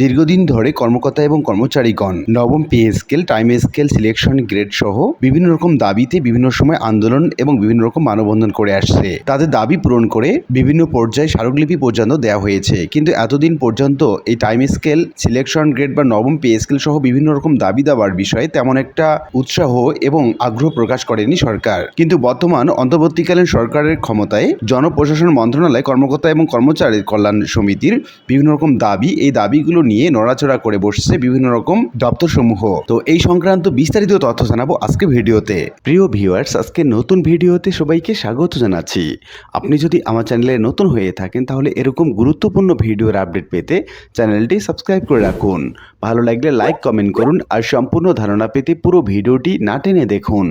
দীর্ঘদিন ধরে কর্মকর্তা এবং কর্মচারীগণ নবম pay scale, time scale, selection grade সহ বিভিন্ন রকম দাবিতে বিভিন্ন সময় আন্দোলন এবং বিভিন্ন রকম মানববন্ধন করে আসছে। তাদের দাবি পূরণ করে বিভিন্ন পর্যায়ে স্মারকলিপি পর্যন্ত দেওয়া হয়েছে। কিন্তু এতদিন পর্যন্ত এই টাইম স্কেল, সিলেকশন গ্রেড বা নবম পে স্কেল সহ বিভিন্ন রকম দাবি দেওয়ার বিষয়ে তেমন একটা উৎসাহ এবং আগ্রহ প্রকাশ করেনি সরকার। কিন্তু বর্তমান অন্তর্বর্তীকালীন সরকারের ক্ষমতায় জনপ্রশাসন মন্ত্রণালয়, কর্মকর্তা এবং কর্মচারীর কল্যাণ সমিতির বিভিন্ন রকম দাবি, এই দাবিগুলো নিয়ে নড়াচড়া করে বসছে বিভিন্ন রকম দপ্তরসমূহ। তো এই সংক্রান্ত বিস্তারিত তথ্য জানাব আজকে ভিডিওতে। প্রিয় ভিউয়ার্স আজকে নতুন ভিডিওতে সবাইকে স্বাগত জানাচ্ছি। আপনি যদি আমার চ্যানেলে নতুন হয়ে থাকেন, তাহলে এরকম গুরুত্বপূর্ণ ভিডিওর আপডেট পেতে চ্যানেলটি সাবস্ক্রাইব করে রাখুন। ভালো লাগলে লাইক কমেন্ট করুন আর সম্পূর্ণ ধারণা পেতে পুরো ভিডিওটি না টেনে দেখুন।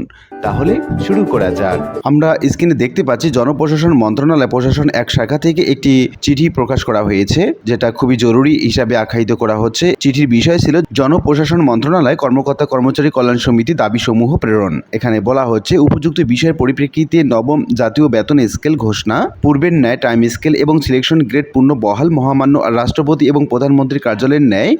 তাহলে শুরু করা যাক। আমরা স্ক্রিনে দেখতে পাচ্ছি, জনপ্রশাসন মন্ত্রণালয় প্রশাসন এক শাখা থেকে একটি চিঠি প্রকাশ করা হয়েছে, যেটা খুবই জরুরি হিসাবে আখ্যায়িত করা হচ্ছে। চিঠির বিষয় ছিল, জনপ্রশাসন মন্ত্রণালয় কর্মকর্তা কর্মচারী কল্যাণ সমিতি দাবি সমূহ প্রেরণ। এখানে বলা হচ্ছে, উপযুক্ত বিষয়ের পরিপ্রেক্ষিতে নবম জাতীয় বেতন স্কেল ঘোষণা, পূর্বের ন্যায় টাইম স্কেল এবং সিলেকশন গ্রেড পূর্ণ বহাল মহামান্য রাষ্ট্রপতি এবং প্রধানমন্ত্রীর কার্যালয়ের ন্যায়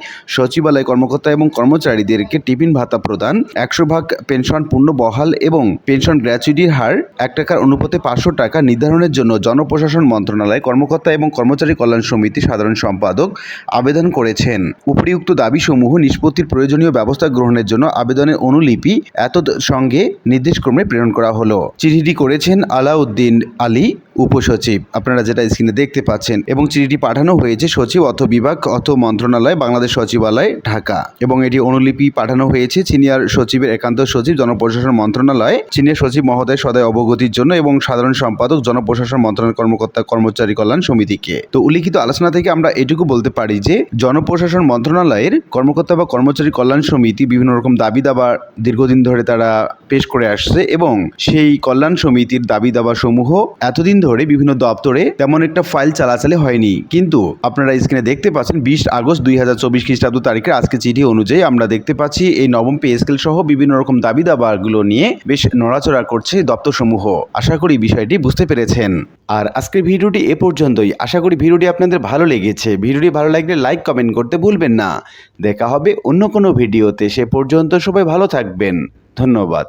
সচিবালয় কর্মকর্তা এবং কর্মচারীদেরকে টিফিন ভাতা প্রদান, একশো ভাগ পেনশন পূর্ণ বহাল এবং পেনশন গ্র্যাচুইটির হার এক টাকার অনুপাতে পাঁচশো টাকা নির্ধারণের জন্য জনপ্রশাসন মন্ত্রণালয় কর্মকর্তা এবং কর্মচারী কল্যাণ সমিতি সাধারণ সম্পাদক আবেদন করেছেন। উপরিউক্ত দাবিসমূহ নিষ্পত্তির প্রয়োজনীয় ব্যবস্থা গ্রহণের জন্য আবেদনের অনুলিপি এত সঙ্গে নির্দেশক্রমে প্রেরণ করা হলো। চিঠিটি করেছেন আলাউদ্দিন আলী উপসচিব। আপনারা যেটা স্ক্রিনে দেখতে পাচ্ছেন, এবং চিঠিটি পাঠানো হয়েছে সচিব অর্থ বিভাগ অর্থ মন্ত্রণালয়, বাংলাদেশ সচিবালয়, ঢাকা। এবং এটি অনুলিপি পাঠানো হয়েছে সিনিয়র সচিবের একান্ত সচিব, জনপ্রশাসন মন্ত্রণালয়, সিনিয়র সচিব মহোদয় সদয় অবগতির জন্য এবং সাধারণ সম্পাদক, জনপ্রশাসন মন্ত্রণালয় কর্মকর্তা, কর্মচারী কল্যাণ সমিতিকে। তো উল্লিখিত আলোচনা থেকে আমরা এটুকু বলতে পারি যে, জনপ্রশাসন মন্ত্রণালয়ের কর্মকর্তা বা কর্মচারী কল্যাণ সমিতি বিভিন্ন রকম দাবি দাবা দীর্ঘদিন ধরে তারা পেশ করে আসছে এবং সেই কল্যাণ সমিতির দাবি দাবা সমূহ এতদিন ধরে বিভিন্ন দপ্তরে তেমন একটা ফাইল চালাচালি হয়নি। কিন্তু আপনারা স্ক্রিনে দেখতে পাচ্ছেন, বিশ আগস্ট দুই হাজার চব্বিশ খ্রিস্টাব্দ তারিখের আজকে চিঠি অনুযায়ী আমরা দেখতে পাচ্ছি, এই নবম পে স্কেল সহ বিভিন্ন রকম দাবি দাবাগুলো নিয়ে বেশ নড়াচড়া করছে দপ্তরসমূহ। আশা করি বিষয়টি বুঝতে পেরেছেন। আর আজকের ভিডিওটি এ পর্যন্তই। আশা করি ভিডিওটি আপনাদের ভালো লেগেছে। ভিডিওটি ভালো লাগলে লাইক কমেন্ট করতে ভুলবেন না। দেখা হবে অন্য কোনো ভিডিওতে। সে পর্যন্ত সবাই ভালো থাকবেন। ধন্যবাদ।